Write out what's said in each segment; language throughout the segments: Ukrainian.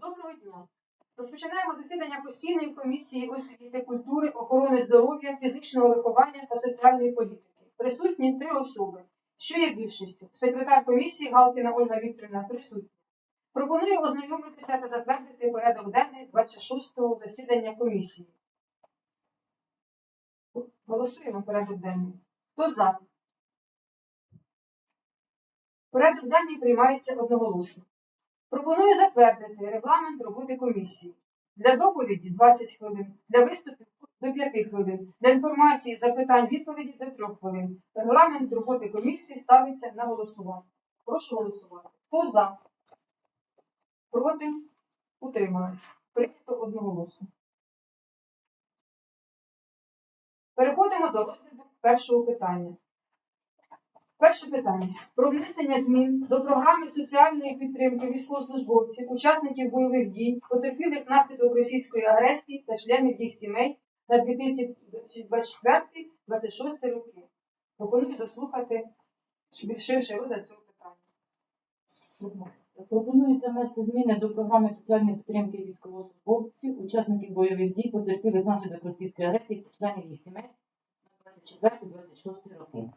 Доброго дня. Розпочинаємо засідання постійної комісії освіти, культури, охорони здоров'я, фізичного виховання та соціальної політики. Присутні три особи, що є більшістю. Секретар комісії Галкіна Ольга Вікторівна присутня. Пропоную ознайомитися та затвердити порядок денний 26-го засідання комісії. Голосуємо порядок денний. Хто за? Порядок денний приймається одноголосно. Пропоную затвердити регламент роботи комісії. Для доповіді 20 хвилин, для виступів до 5 хвилин, для інформації, запитань, відповіді до 3 хвилин. Регламент роботи комісії ставиться на голосування. Прошу голосувати. Хто за? Проти? Утримались. Прийнято одноголосно. Переходимо до розгляду першого питання. Перше питання про внесення змін до програми соціальної підтримки військовослужбовців, учасників бойових дій, потерпілих внаслідок російської агресії та членів їх сімей на 2024-2026 роки. Пропоную заслухати ширший розгляд цього питання. Пропонується внести зміни до програми соціальної підтримки військовослужбовців, учасників бойових дій, потерпілих внаслідок російської агресії та членів їх сімей на 24-26 роки.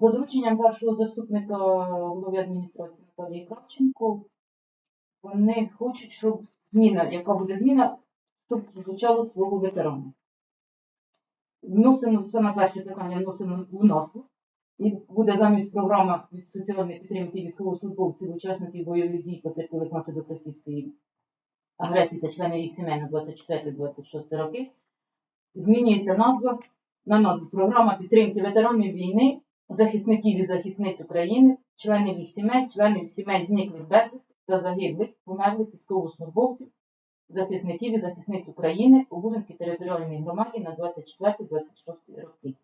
За дорученням першого заступника голови адміністрації Наталії Кравченко, вони хочуть, щоб зміна, яка буде зміна, щоб звучало слово ветерани. Вносимо все на перше питання, вносимо в назву. І буде замість програми соціальної підтримки військовослужбовців, учасників бойових дій, потерпілих внаслідок російської агресії та членів їх сімей на 24-26 роки. Змінюється назва на назву Програма підтримки ветеранів війни, захисників і захисниць України, членів їх сімей, членів сімей зниклих безвісти та загиблих, померлих військовослужбовців, захисників і захисниць України у Бужинській територіальній громаді на 24-26 роки.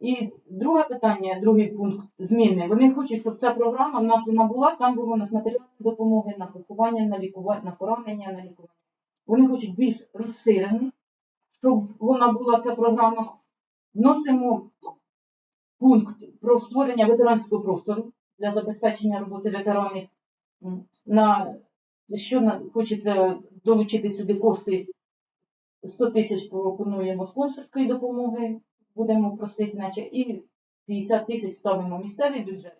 І друге питання, другий пункт зміни. Вони хочуть, щоб ця програма в нас вона була, там було у нас матеріальні допомоги на поховання, на лікування, на поранення, на лікування. Вони хочуть більш розширену, щоб вона була ця програма. Вносимо пункт про створення ветеранського простору для забезпечення роботи ветеранів. На що на, хочеться долучити сюди кошти 100 тисяч пропонуємо спонсорської допомоги будемо просити, наче, і 50 тисяч ставимо місцевий бюджет.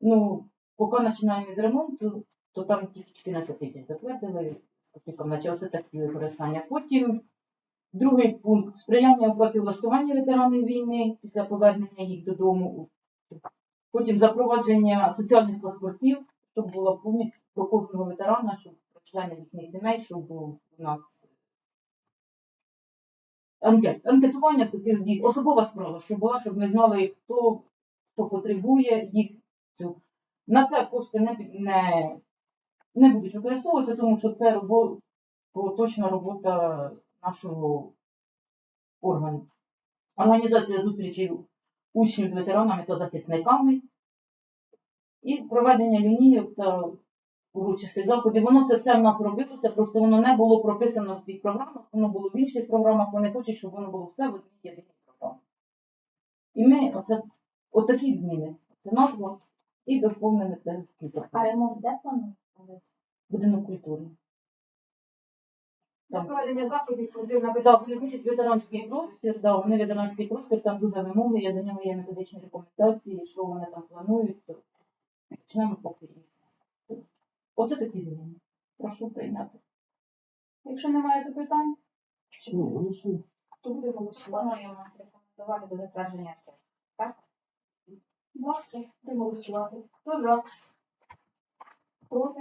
Ну, поки починаємо з ремонту, то там тільки 14 тисяч затвердили, наче оце такі використання. Потім другий пункт сприяння у влаштування ветеранів війни після повернення їх додому. Потім запровадження соціальних паспортів, щоб було повністю про кожного ветерана, щоб про членів їхніх сімей, щоб у нас анкет, анкетування особова справа, щоб була, щоб ми знали, хто що потребує їх. На це кошти не, не, не будуть використовуватися, тому що це робо, поточна робота нашого органу. Організація зустрічей учнів з ветеранами та захисниками і проведення лінійок та урочистих заходів. Воно це все в нас робилося, просто воно не було прописано в цих програмах, воно було в інших програмах, вони хочуть, щоб воно було все в одній єдиній програмі. І ми оце отакі зміни. Це назва і доповнене те А ремонт де планується? будинок культури. Проведення заходів потрібно Так, вони ветеранський простір, да, вони ветеранський простір, там дуже вимоги, я до нього є методичні рекомендації, що вони там планують, то почнемо поки із. Оце такі зміни. Прошу прийняти. Якщо немає запитань, Ні, ну то буде голосувати. Плануємо рекомендувати до затвердження сесії. Так? Будь ласка, будемо голосувати. Хто за? Проти?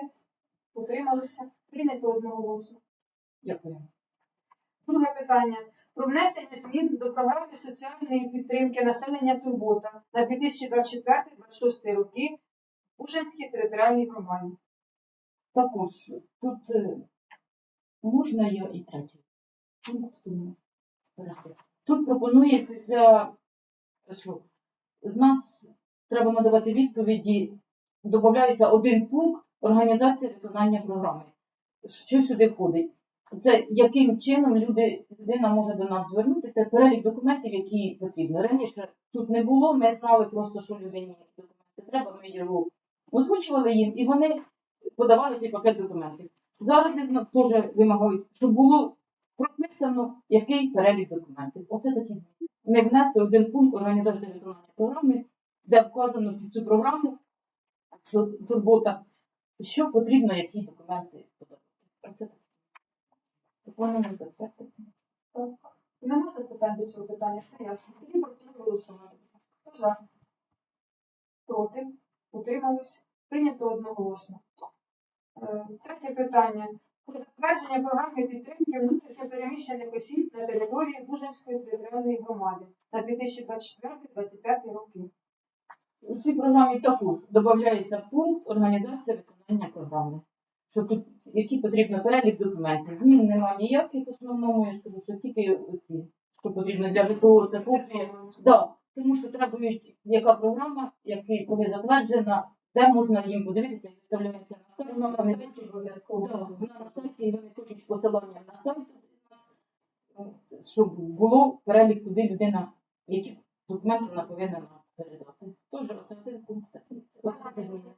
Утрималися? Прийнято одноголосно. Дякую. Друге питання. Про внесення змін до програми соціальної підтримки населення Турбота на 2024-2026 роки в Ужинській територіальній громаді. Також тут е, можна я і третій пункт. тому. Тут пропонується, що з нас треба надавати відповіді, додається один пункт організація виконання програми. Що сюди входить? Це яким чином люди, людина може до нас звернутися, перелік документів, які потрібно. Раніше тут не було, ми знали просто, що людині документи треба, ми його озвучували їм, і вони подавали цей пакет документів. Зараз теж вимагають, щоб було прописано, який перелік документів. Оце такі зміни. Ми внесли один пункт організації виконання програми, де вказано під цю програму, що турбота, що потрібно, які документи подати. Оце таке. Пропонуємо затвердити. Нема запитань до цього питання, все ясно. Тоді пропоную голосувати. Хто за? Проти? Утримались? Прийнято одноголосно. Е, Третє питання. Про затвердження програми підтримки внутрішньопереміщених осіб на території Бужанської територіальної громади на 2024-2025 роки. У цій програмі також додається пункт організація виконання програми. Що тут які потрібно перелік документів. Змін немає ніяких в основному, я ж кажу, що тільки оці, що потрібно для ВПО, це копія. Да, тому що требують, яка програма, який коли затверджена, де можна їм подивитися і виставляється на сайт. Вона не хочуть обов'язково. На сайті, і вони хочуть з посиланням на сайт, е, щоб було перелік, куди людина, які документи вона повинна передати. Тож оце один пункт такі зміни.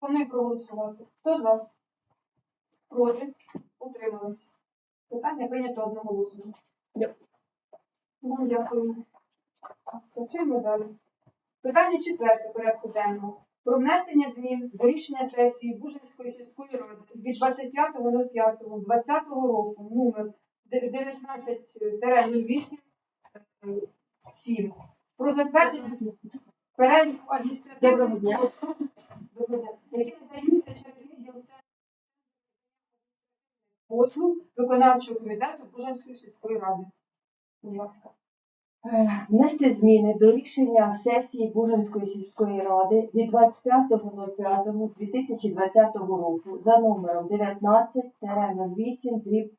Вони проголосувати. Хто за? Проти? Утримались. Питання прийнято одноголосно. Дякую. Ну, дякую. Працюємо далі. Питання четверте порядку денного. Про внесення змін до рішення сесії Бужинської сільської ради від 25.05.2020 року номер 19-08 7 про затвердження Доброго адміністративних послуг, які надаються через відділ Центру послуг виконавчого комітету Бужанської сільської ради. Будь ласка. Е, Внести зміни до рішення сесії Бужанської сільської ради від 25.05.2020 року за номером 19-08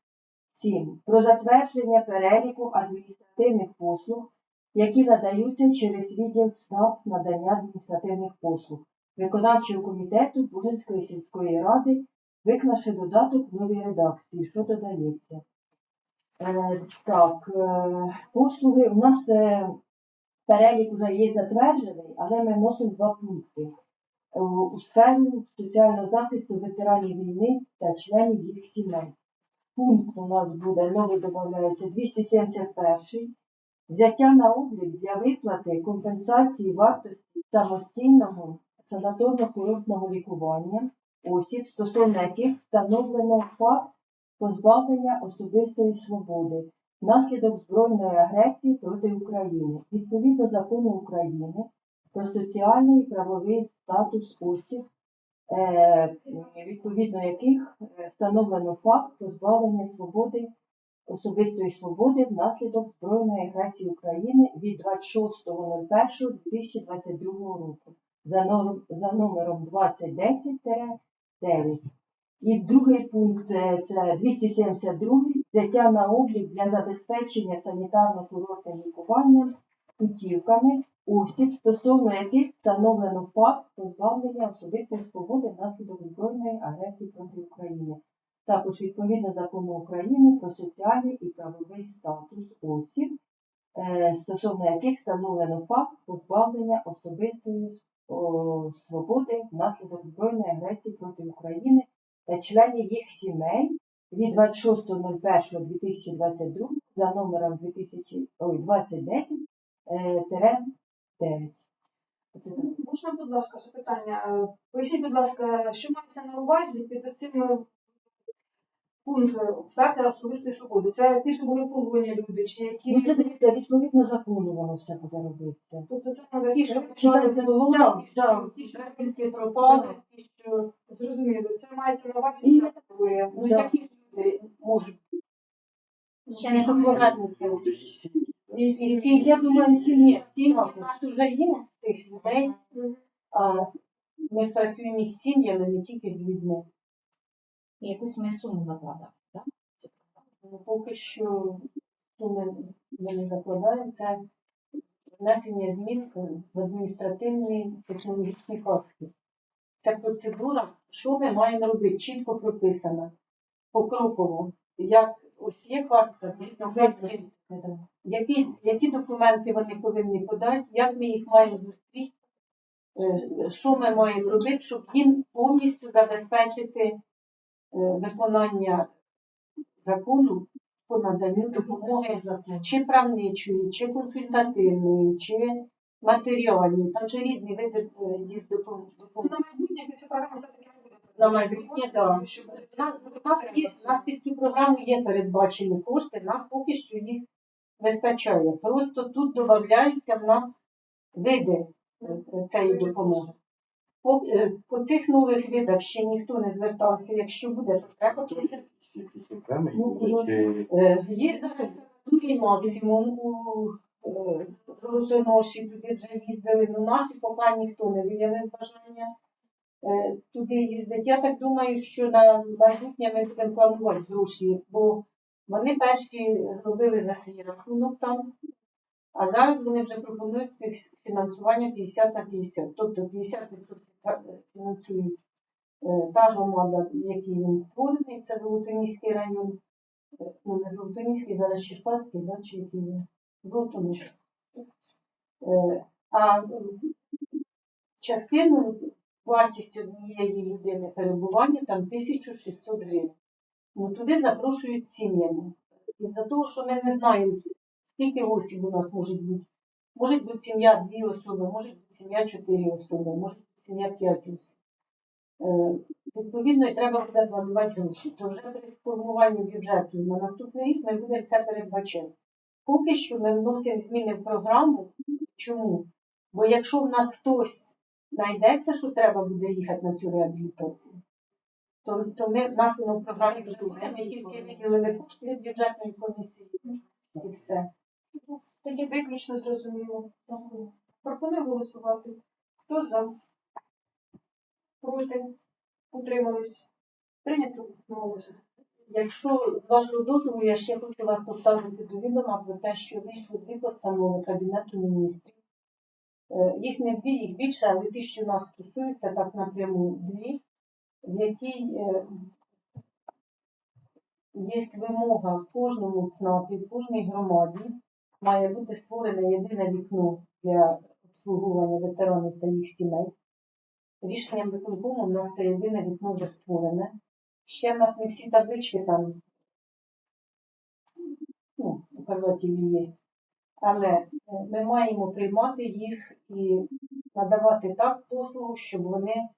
7 про затвердження переліку адміністративних послуг, які надаються через відділ СНАП надання адміністративних послуг. Виконавчого комітету Бужанської сільської ради, виклавши додаток в новій редакції, що додається. Е, Так, е, послуги. У нас е, перелік вже є затверджений, але ми вносимо два пункти. Е, у сферу соціального захисту ветеранів війни та членів їх сімей. Пункт у нас буде новий додається 271 взяття на облік для виплати компенсації вартості самостійного санаторно-курортного лікування осіб, стосовно яких встановлено факт позбавлення особистої свободи внаслідок збройної агресії проти України. Відповідно закону України про соціальний і правовий статус осіб, е, відповідно яких е, встановлено факт позбавлення свободи особистої свободи внаслідок збройної агресії України від 26.01.2022 року за, номером 2010-9. І другий пункт е, це 272 взяття на облік для забезпечення санітарно-курортним лікуванням путівками осіб, стосовно яких встановлено факт позбавлення особистої свободи внаслідок збройної агресії проти України. Також відповідно закону України про соціальний і правовий статус осіб, е, стосовно яких встановлено факт позбавлення особистої свободи внаслідок збройної агресії проти України та членів їх сімей від 26.01.2022 за номером 2000, ой, 2010 е, тире 9. Можна, будь ласка, запитання? Е, Поясніть, будь ласка, що мається на увазі під цим е, пункт е, втрати особистої свободи? Це ті, що були полонені люди, чи які Ну, це дивіться, відповідно закону воно все буде робитися. тобто це надо Ті, що Читайте, попали в полон, да, ті, що ті, що безвісти пропали, ті, що зрозуміло. Це мається на увазі ця категорія. ну, Да. які люди можуть Ще не повернуться. І, і, я думаю, Стільки також. в нас вже є цих людей, а ми працюємо із сім'ями, не тільки з людьми. Якусь ми суму закладали, так? Ну, Поки що суми ми не закладаємо, це внесення змін в адміністративні технологічні акти. Ця процедура, що ми маємо робити, чітко прописана, покроково. Як ось є картка, які, які документи вони повинні подати, як ми їх маємо зустріти, Е, Що ми маємо робити, щоб їм повністю забезпечити виконання закону по наданню допомоги чи правничої, чи консультативної, чи матеріальної. Там же різні види е, Ну, допомоги. на майбутнє ця програма все-таки буде. На майбутнє, так. У нас, є, у нас під цю програму є передбачені кошти, в нас поки що їх вистачає. Просто тут додаються в нас види е, цієї допомоги. По, е, по цих нових видах ще ніхто не звертався. Якщо буде, то треба буде. Ну, ну, Е, Є зараз санаторій максимум у е, Золотоноші, туди вже їздили, ну наші поки ніхто не виявив бажання е, туди їздити. Я так думаю, що на майбутнє ми будемо планувати гроші, бо вони перші робили за свій рахунок там, а зараз вони вже пропонують співфінансування 50 на 50. Тобто 50% фінансують е, та громада, в якій він створений, це Золотоніський район. Е, Ну, не Золотоніський, зараз Черкаський, да, чи який він? Золотоніж. Е, А м, частину вартість однієї людини перебування там 1600 гривень. Ну, туди запрошують сім'ями. Із-за того, що ми не знаємо, скільки осіб у нас може бути. Може бути сім'я дві особи, може бути сім'я чотири особи, може п'ять осіб. Е, Відповідно, і треба буде планувати гроші. То вже при формуванні бюджету на наступний рік ми будемо це передбачати. Поки що ми вносимо зміни в програму. Чому? Бо якщо в нас хтось знайдеться, що треба буде їхати на цю реабілітацію, то, то ми нас воно в програмі вже буде, ми тільки виділили кошти від бюджетної комісії і все. Тоді виключно зрозуміло. Пропоную голосувати. Хто за? Проти? Утримались? Прийнято голосу. Якщо з вашого дозволу, я ще хочу вас поставити до відома про те, що вийшли дві постанови Кабінету міністрів. Е, Їх не дві, їх більше, але ті, що нас стосуються, так напряму дві, в якій е, є вимога в кожному ЦНАПі, в кожній громаді має бути створене єдине вікно для обслуговування ветеранів та їх сімей. Рішенням виконкому в нас це єдине вікно вже створене. Ще в нас не всі таблички там, ну, указателі є. Але е, ми маємо приймати їх і надавати так послугу, щоб вони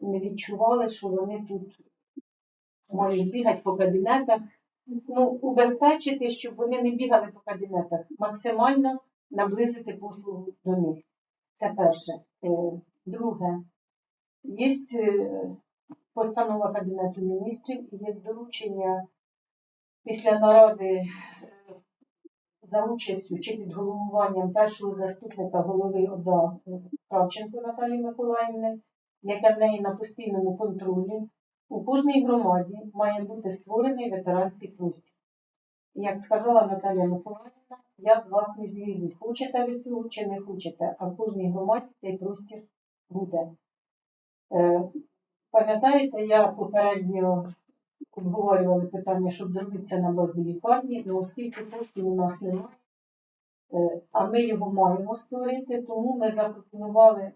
не відчували, що вони тут мають бігати по кабінетах. Ну, убезпечити, щоб вони не бігали по кабінетах, максимально наблизити послугу до них. Це перше. Е, Друге, є е, постанова Кабінету міністрів і є доручення після наради е, за участю чи під головуванням першого заступника голови ОДА е, Кравченко Наталії Миколаївни, яке в неї на постійному контролі. У кожній громаді має бути створений ветеранський простір. Як сказала Наталія Миколаївна, я з вас не злізу, хочете ви цього чи не хочете, а в кожній громаді цей простір буде. Е, Пам'ятаєте, я попередньо обговорювали питання, щоб зробити це на базі лікарні, але оскільки коштів у нас немає, е, а ми його маємо створити, тому ми запропонували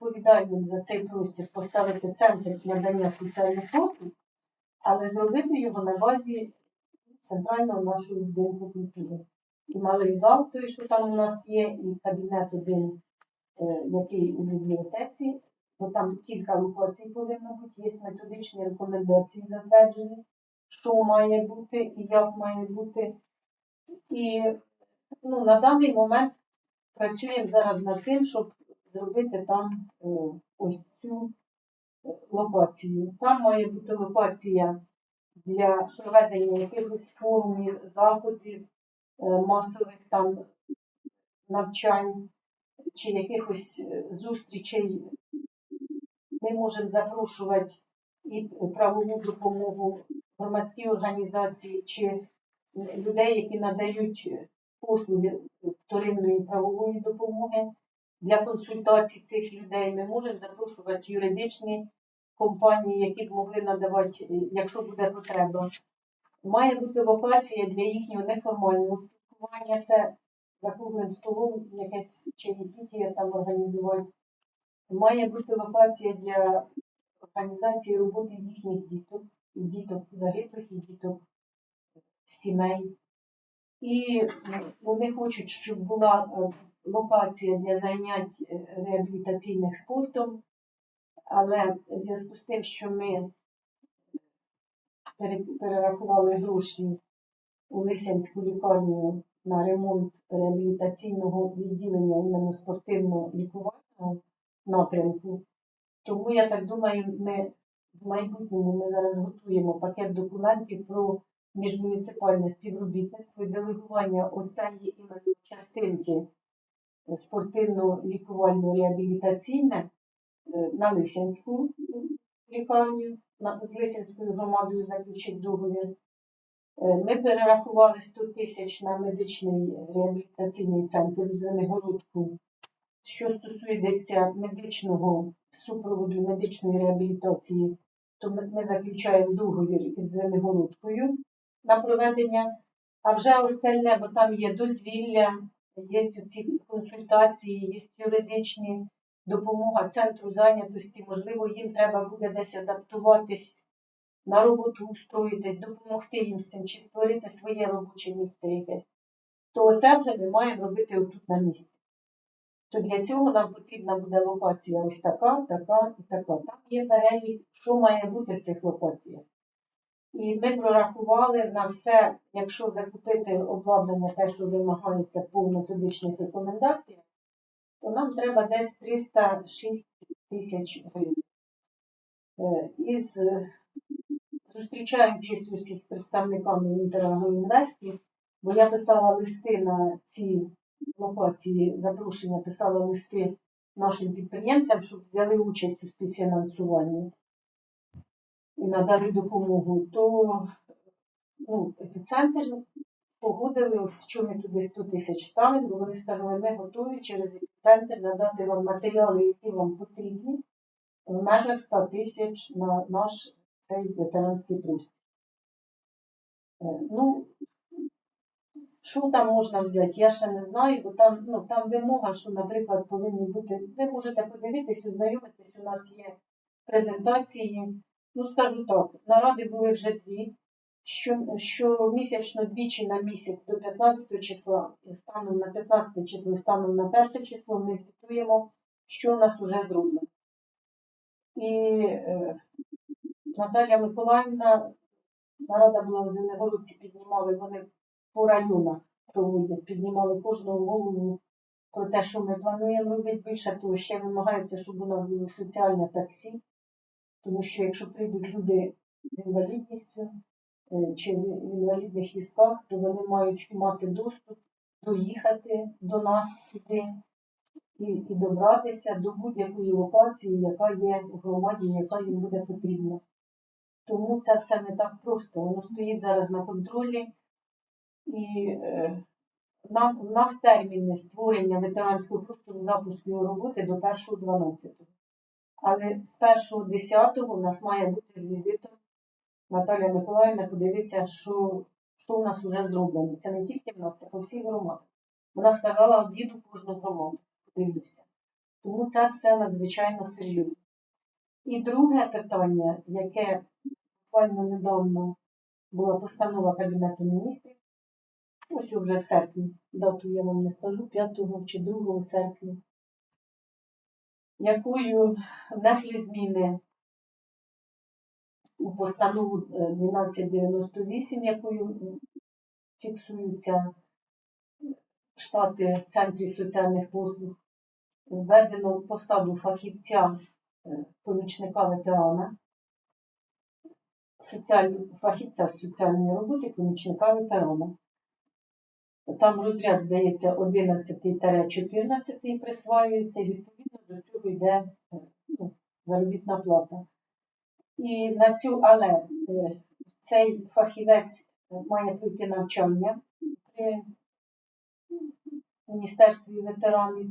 відповідальним за цей простір поставити центр надання соціальних послуг, але зробити його на базі центрального нашого будинку культури. І малий зал, той, що там у нас є, і кабінет один, е, який у бібліотеці, бо там кілька локацій повинно бути, є методичні рекомендації затверджені, що має бути і як має бути. І ну, на даний момент працюємо зараз над тим, щоб зробити там е, ось цю е, локацію. Там має бути локація для проведення якихось форумів, заходів, е, масових там навчань чи якихось зустрічей. Ми можемо запрошувати і правову допомогу громадські організації чи людей, які надають послуги вторинної правової допомоги для консультацій цих людей. Ми можемо запрошувати юридичні компанії, які б могли надавати, е, якщо буде потреба. Має бути локація для їхнього неформального спілкування. Це за круглим столом якесь чаєпітіє там організувати Має бути локація для організації роботи їхніх діток, діток загиблих, і діток сімей. І вони хочуть, щоб була е, локація для занять е, реабілітаційних спортом, але в зв'язку з тим, що ми перерахували гроші у Лисянську лікарню на ремонт реабілітаційного відділення іменно спортивно-лікувального напрямку. Тому я так думаю, ми в майбутньому ми зараз готуємо пакет документів про міжмуніципальне співробітництво і делегування оцеї іменно частинки спортивно-лікувально-реабілітаційне е, на Лисянську лікарню, з Лисянською громадою заключить договір. Е, Ми перерахували 100 тисяч на медичний реабілітаційний центр у Звенигородку. Що стосується медичного супроводу медичної реабілітації, то ми, заключаємо договір із Звенигородкою на проведення, а вже остальне, бо там є дозвілля, є ці консультації, є юридичні допомога центру зайнятості, можливо, їм треба буде десь адаптуватись на роботу устроїтись, допомогти їм з цим, чи створити своє робоче місце якесь, то це вже ми маємо робити отут на місці. То для цього нам потрібна буде локація ось така, така і така. Там є перелік, що має бути в цих локаціях. І ми прорахували на все, якщо закупити обладнання, те, що вимагається по методичних рекомендаціях, то нам треба десь 306 тисяч гривень. Е, Із зустрічаючись усі з представниками інтерагроінвестів, бо я писала листи на ці локації, запрошення писала листи нашим підприємцям, щоб взяли участь у співфінансуванні і надали допомогу, то ну, епіцентр погодили, ось що ми туди 100 тисяч ставимо, бо вони сказали, ми готові через епіцентр надати вам матеріали, які вам потрібні в межах 100 тисяч на наш цей ветеранський простір. Е, Ну, що там можна взяти, я ще не знаю, бо там, ну, там вимога, що, наприклад, повинні бути. Ви можете подивитись, ознайомитись, у нас є презентації. Ну, скажу так, наради були вже дві. Що, щомісячно двічі на місяць до 15 числа, станом на 15 число, станом на 1 число ми звітуємо, що у нас вже зроблено. І е, Наталія Миколаївна, нарада була в Зеленогородці, піднімали вони по районах проводять, піднімали кожного голову про те, що ми плануємо робити. Більше того, ще вимагається, щоб у нас було соціальне таксі, тому що якщо прийдуть люди з інвалідністю е, чи в інвалідних візках, то вони мають мати доступ доїхати до нас сюди і, і добратися до будь-якої локації, яка є в громаді, яка їм буде потрібна. Тому це все не так просто. Воно стоїть зараз на контролі. І е, нам, у нас терміни створення ветеранського простору запуску роботи до 1.12. Але з 1.10 у нас має бути з візитом Наталія Миколаївна подивитися, що, що в нас вже зроблено. Це не тільки в нас, це по всіх громадах. Вона сказала, обіду кожну громаду, подивлюся. Тому це все надзвичайно серйозно. І друге питання, яке буквально недавно була постанова Кабінету міністрів, ось уже в серпні, дату я вам не скажу, 5 чи 2 серпня, якою внесли зміни у постанову е, 1298, якою фіксуються штати центрів соціальних послуг, введено посаду фахівця е, помічника ветерана, фахівця з соціальної роботи, помічника ветерана. Там розряд, здається, 11-14 присваюється, і відповідно до цього йде е, ну, заробітна плата. І на цю, але е, цей фахівець має пройти навчання при Міністерстві ветеранів.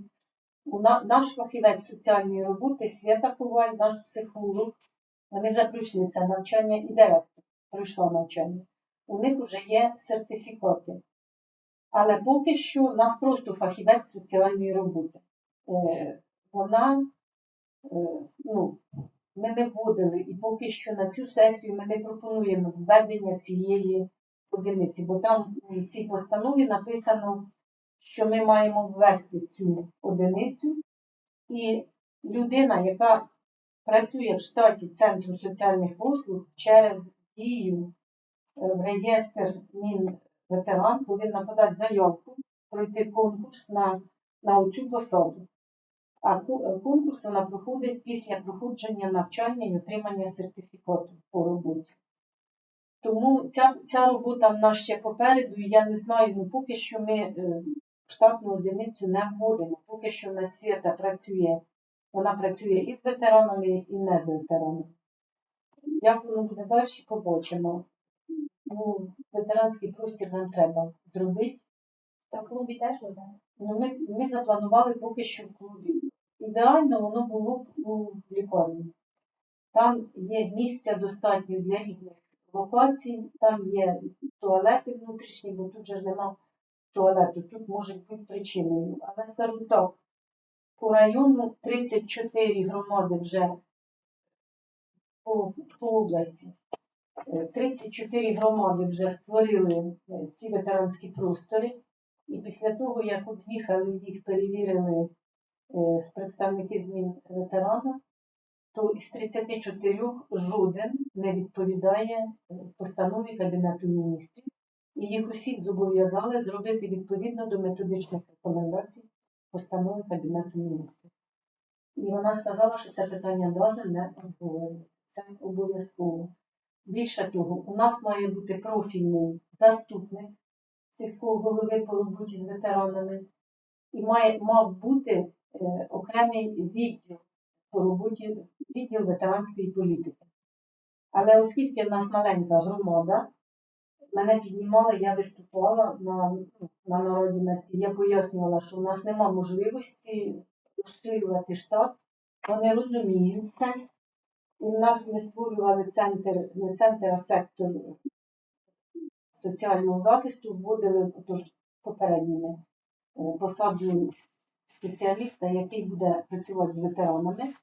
Наш фахівець соціальної роботи Свята Коваль, наш психолог, вони вже пройшли це навчання і директор пройшла навчання. У них вже є сертифікати. Але поки що у нас просто фахівець соціальної роботи. Е, Вона е, ну, ми не вводили, і поки що на цю сесію ми не пропонуємо введення цієї одиниці, бо там у цій постанові написано, що ми маємо ввести цю одиницю, і людина, яка працює в штаті Центру соціальних послуг через дію е, в реєстр Мінветеран, повинна подати заявку, пройти конкурс на, на цю посаду. А конкурс вона проходить після проходження навчання і отримання сертифікату по роботі. Тому ця, ця робота в нас ще попереду, і я не знаю, ну поки що ми е, штатну одиницю не вводимо. Поки що в нас свята працює, вона працює і з ветеранами, і не з ветеранами. Як воно буде далі, побачимо. Ну, ветеранський простір нам треба зробити. Це в клубі теж буде. Ну, ми, ми запланували поки що в клубі. Ідеально воно було б у лікарні. Там є місця достатньо для різних локацій, там є туалети внутрішні, бо тут же нема туалету, тут може бути причиною. Але скажу так, по району 34 громади вже по, по області. Е, 34 громади вже створили е, ці ветеранські простори. І після того, як об'їхали їх, перевірили е, з представники змін ветерана, то із 34 жоден не відповідає е, постанові Кабінету міністрів. І їх усіх зобов'язали зробити відповідно до методичних рекомендацій постанови Кабінету міністрів. І вона сказала, що це питання навіть не обговорюється. Це обов'язково. Більше того, у нас має бути профільний заступник сільського голови по роботі з ветеранами, і має, мав бути е, окремий відділ по роботі, відділ ветеранської політики. Але оскільки в нас маленька громада, мене піднімали, я виступала на, ну, на народі на цій. Я пояснювала, що в нас нема можливості розширювати штат. Вони розуміють це. В нас ми створювали центр, не центр, а сектор соціального захисту, вводили отож, попередніми е, посаду спеціаліста, який буде працювати з ветеранами.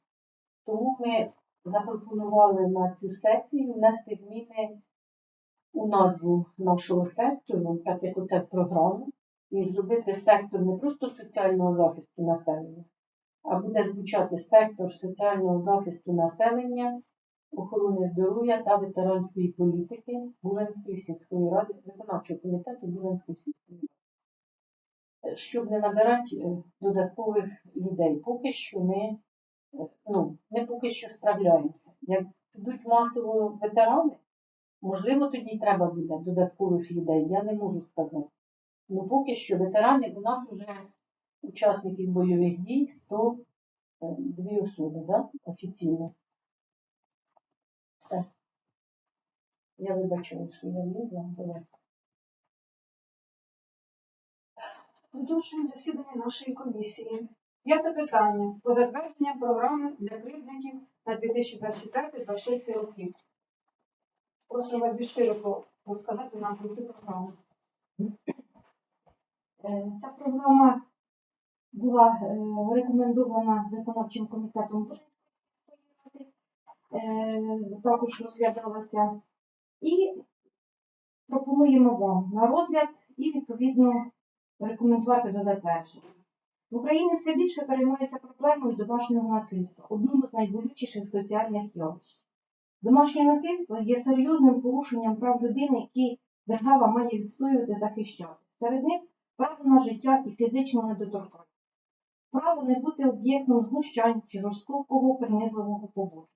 Тому ми запропонували на цю сесію внести зміни у назву нашого сектору, так як оце програма, і зробити сектор не просто соціального захисту населення, буде звучати сектор соціального захисту населення, охорони здоров'я та ветеранської політики Бужанської сільської ради, виконавчого комітету Бужанської сільської ради. Е, Щоб не набирати е, додаткових людей, поки що ми, е, ну, ми поки що справляємося. Як підуть масово ветерани, можливо, тоді треба буде додаткових людей, я не можу сказати. Ну, поки що ветерани у нас вже учасників бойових дій 102 особи, да? офіційно. Все. Я вибачаю, що я влізла вас. Продовжуємо засідання нашої комісії. П'яте питання про затвердження програми для кривдників на 2024-2026 роки. Просимо вас більш широко розказати нам про цю програму. Е, Ця програма була е, рекомендована виконавчим комітетом ради, також розглядалася. І пропонуємо вам на розгляд і відповідно рекомендувати до затвердження. В Україні все більше переймається проблемою домашнього насильства, одному з найболючіших соціальних явищ. Домашнє насильство є серйозним порушенням прав людини, які держава має відстоювати захищати. Серед них право на життя і фізичну недоторканність, право не бути об'єктом знущань чи жорстокого принизливого поводження,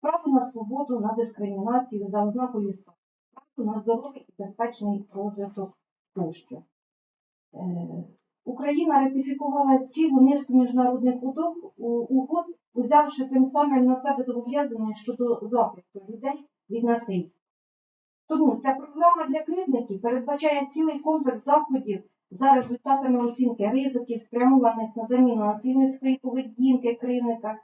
право на свободу, на дискримінацію за ознакою стану, право на здоровий і безпечний розвиток тощо. Е, Україна ратифікувала цілу низку міжнародних угод, узявши тим самим на себе зобов'язання щодо захисту людей від насильства. Тому ця програма для кривдників передбачає цілий комплекс заходів за результатами оцінки ризиків, спрямованих на заміну насильницької поведінки кривника,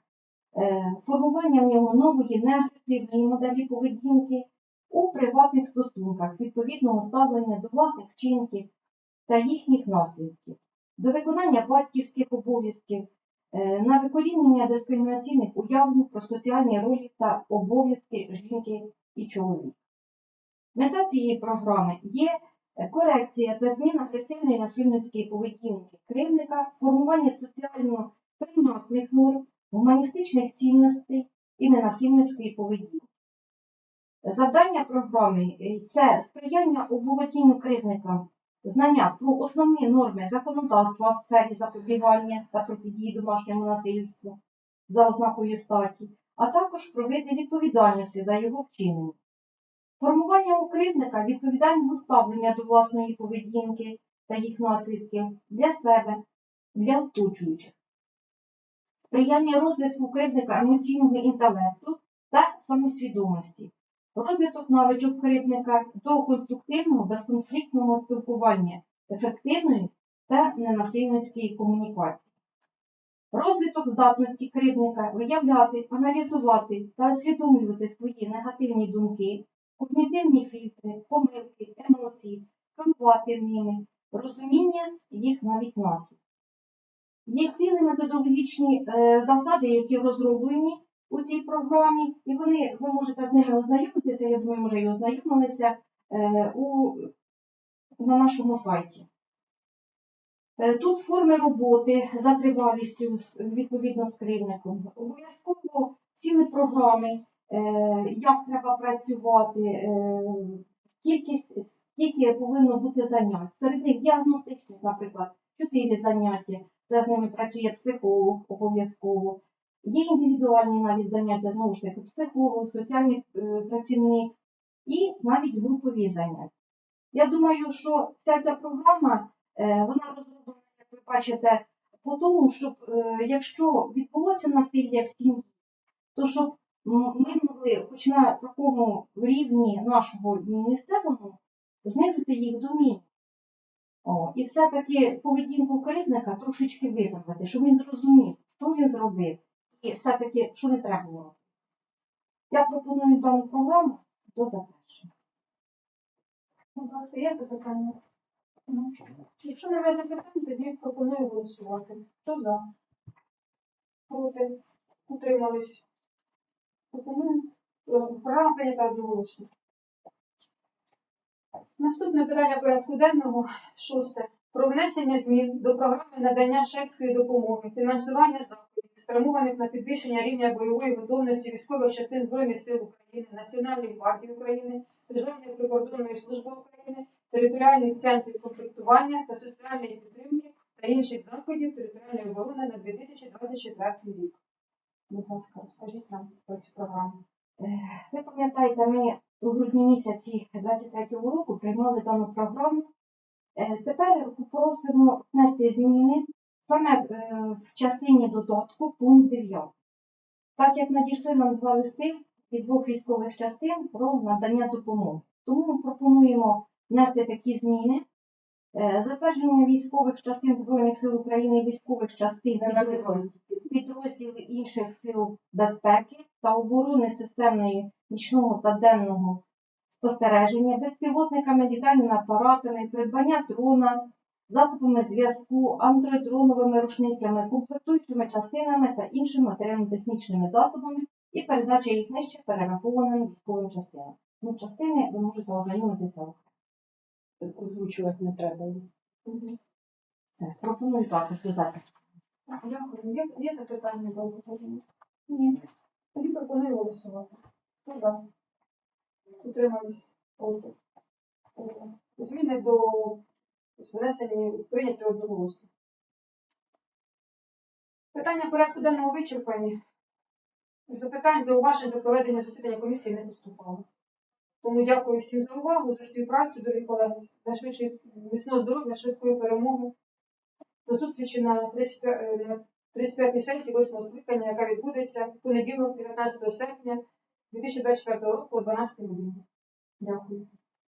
е, формування в нього нової неагресивної моделі поведінки у приватних стосунках, відповідного ставлення до власних вчинків та їхніх наслідків, до виконання батьківських обов'язків, е, на викорінення дискримінаційних уявлень про соціальні ролі та обов'язки жінки і чоловіка. Мета цієї програми є корекція та зміна агресивної насильницької поведінки кривника, формування соціально прийнятних норм, гуманістичних цінностей і ненасильницької поведінки. Завдання програми е, це сприяння оволодінню кривникам знання про основні норми законодавства в сфері запобігання та протидії домашньому насильству за ознакою статі, а також про види відповідальності за його вчинення. Формування у кривника відповідального ставлення до власної поведінки та їх наслідків для себе, для оточуючих. Сприяння розвитку кривника емоційного інтелекту та самосвідомості. Розвиток навичок кривника до конструктивного безконфліктного спілкування, ефективної та ненасильницької комунікації. Розвиток здатності кривника виявляти, аналізувати та усвідомлювати свої негативні думки, когнітивні фільтри, помилки, емоції, керувати ними, розуміння їх навіть наслідків. Є цілі методологічні е, засади, які розроблені у цій програмі, і вони, ви можете з ними ознайомитися, я думаю, може і ознайомилися е, у, на нашому сайті. Е, Тут форми роботи за тривалістю відповідно з кривником. Обов'язково цілі програми, як треба працювати, е, кількість, скільки повинно бути занять. Серед них діагностичних, наприклад, 4 заняття, це з ними працює психолог обов'язково. Є індивідуальні навіть заняття, знову ж таки, психолог, соціальний е, працівник і навіть групові заняття. Я думаю, що вся ця програма е, вона розроблена, як ви бачите, по тому, щоб е, якщо відбулося насилля в сім'ї, то щоб ми могли, хоч на такому рівні нашого місцевому, знизити їх до мінімуму. І все-таки поведінку керівника трошечки виправити, щоб він зрозумів, що він зробив, і все-таки, що не треба було. Я пропоную дану програму до затвердження. Будь ласка, є запитання? Ну, Якщо немає запитань, тоді пропоную голосувати. Хто за? Проти? Утримались? Пропоную. Е, Програма прийнята одноголосно. Наступне питання порядку денного шосте. Про внесення змін до програми надання шефської допомоги, фінансування заходів, спрямованих на підвищення рівня бойової готовності військових частин Збройних сил України, Національної гвардії України, Державної прикордонної служби України, територіальних центрів комплектування та соціальної підтримки та інших заходів територіальної оборони на 2024 рік. Будь ласка, розкажіть нам про цю програму. Ви пам'ятаєте, ми у грудні місяці 23-го року приймали дану програму. Е, Тепер просимо внести зміни саме е, в частині додатку пункт 9. Так як надійшли нам два листи від двох військових частин про надання допомоги. Тому ми пропонуємо внести такі зміни. Е, Затвердження військових частин Збройних сил України військових частин підрозділів інших сил безпеки та оборони системної нічного та денного спостереження безпілотниками, літальними апаратами, придбання дрона, засобами зв'язку, антидроновими рушницями, комплектуючими частинами та іншими матеріально-технічними засобами і передача їх нижче перерахованим військовим частинам. Ну, частини ви можете ознайомитися. Озвучувати не треба. Це пропоную також додати. Дякую. Є, є запитання до обговорення? Ні. Тоді пропоную голосувати. Хто за? Утримались проти. Е, Зміни до внесені прийняті одноголосно. Питання порядку денного вичерпані. Запитань, зауважень до проведення засідання комісії не поступало. Тому дякую всім за увагу, за співпрацю, дорогі колеги. Найшвидше міцного здоров'я, швидкої перемоги. До зустрічі на 35 е, на 35-й сесії 8 скликання, яка відбудеться в понеділок, 19 серпня 2024 року о 12 годині. Дякую.